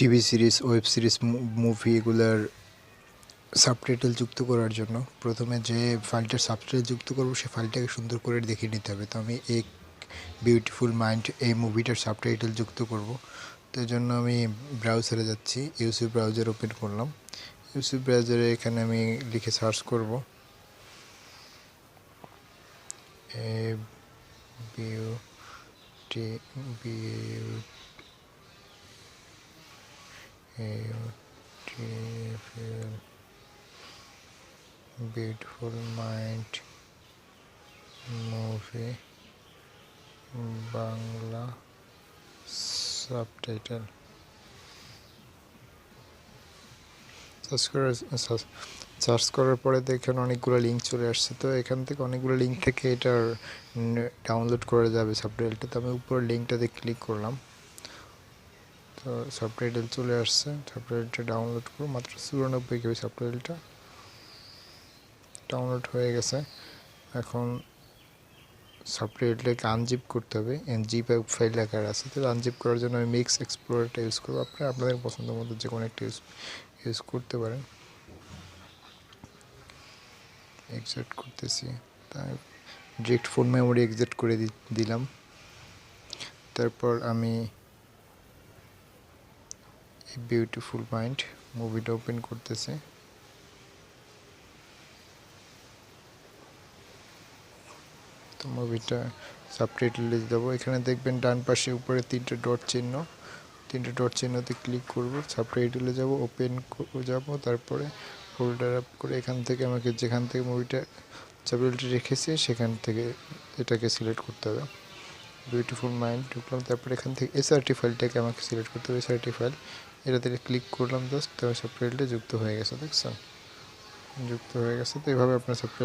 TV series, web series movie এগুলার subtitle যুক্ত করার জন্য প্রথমে যে ফাইলটার সাবটাইটেল যুক্ত করব সেই ফাইলটাকে সুন্দর করে দেখে নিতে হবে। তো আমি এক বিউটিফুল মাইন্ড এই মুভিটার সাবটাইটেল যুক্ত করব। তো জন্য আমি ব্রাউজারে যাচ্ছি ইউসি ব্রাউজার ওপেন করলাম। ইউসি ব্রাউজারে এখানে আমি লিখে সার্চ করব। A beauty beau beautiful beautiful mind movie Bangla subtitle search করার পরে দেখেন অনেকগুলো লিঙ্ক চলে আসছে। তো এখান থেকে অনেকগুলো লিঙ্ক থেকে এটার ডাউনলোড করা যাবে সাবটাইটেলটা তো আমি উপরের লিঙ্কটাতে ক্লিক করলাম। তো সাবটাইটেল চলে আসছে। সাবটাইটেলটা ডাউনলোড করো। মাত্র চুরানব্বই কেবি সাবটাইটেলটা ডাউনলোড হয়ে গেছে। এখন সাবটাইটেলটাকে আনজিপ করতে হবে। জিপ ফাইল আকার আছে। তো আনজিপ করার জন্য আমি মিক্স এক্সপ্লোরারটা ইউজ করব। আপনারা আপনাদের পছন্দ মতো যে কোনো একটা ইউজ ইউজ করতে পারেন। এক্সেট করতেছি। তাই ডিরেক্ট ফোন মেমোরি এক্সেট করে দিলাম। তারপর আমি বিউটিফুল মাইন্ড মুভিটা ওপেন করতেছে। তো মুভিটা সাবটাইটেলে দেবো। এখানে দেখবেন ডান পাশে উপরে তিনটে ডট চিহ্ন। তিনটে ডট চিহ্নতে ক্লিক করব সাবটাইটেলে যাব ওপেন যাব, তারপরে ফোল্ডার আপ করে এখান থেকে আমাকে যেখান থেকে মুভিটা সাবটাইটেল রেখেছি, সেখান থেকে এটাকে সিলেক্ট করতে হবে। বিউটিফুল মাইন্ড ঢুকলাম, তারপরে এখান থেকে এসআরটি ফাইলটাকে আমাকে সিলেক্ট করতে হবে। এসআরটি ফাইল এটাতে ক্লিক করলাম জাস্ট তো সাবটাইটেলটা যুক্ত হয়ে গেছে দেখছেন যুক্ত হয়ে গেছে, তো এভাবে আপনার সাবটাইটেল